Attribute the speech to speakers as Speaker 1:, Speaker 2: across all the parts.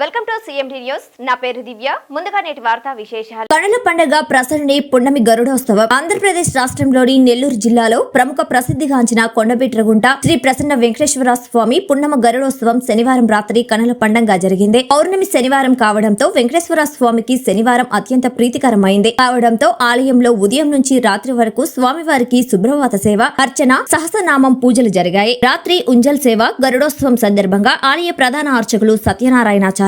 Speaker 1: Welcome to CMD news నా పేరు దివ్య. ముందుగా నేటి వార్తా విశేషాలు.
Speaker 2: కనుల పండగ ప్రసరణి పున్నమి గరుడోత్సవం. ఆంధ్రప్రదేశ్ రాష్ట్రంలోని నెల్లూరు జిల్లాలో ప్రముఖ ప్రసిద్ధిగాంచిన కొండబిట్రగుంట శ్రీ ప్రసన్న వెంకటేశ్వర స్వామి పున్నమ గరుడోత్సవం శనివారం రాత్రి కనుల పండంగా జరిగింది. పౌర్ణమి శనివారం కావడంతో వెంకటేశ్వర స్వామికి శనివారం అత్యంత ప్రీతికరమైంది. కావడంతో ఆలయంలో ఉదయం నుంచి రాత్రి వరకు స్వామివారికి శుభ్రవాత సేవ అర్చన సహస్రనామం పూజలు జరిగాయి. రాత్రి ఉంజల్ సేవ గరుడోత్సవం సందర్భంగా ఆలయ ప్రధాన అర్చకులు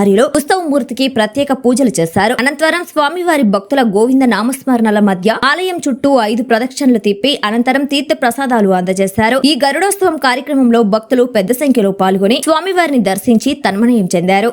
Speaker 2: సత్యనారాయణాచార్యులు ఉత్సవమూర్తికి ప్రత్యేక పూజలు చేశారు. అనంతరం స్వామివారి భక్తుల గోవింద నామస్మరణల మధ్య ఆలయం చుట్టూ ఐదు ప్రదక్షిణలు తిప్పి అనంతరం తీర్థ ప్రసాదాలు అందజేశారు. ఈ గరుడోత్సవం కార్యక్రమంలో భక్తులు పెద్ద సంఖ్యలో పాల్గొని స్వామివారిని దర్శించి తన్మనయం చెందారు.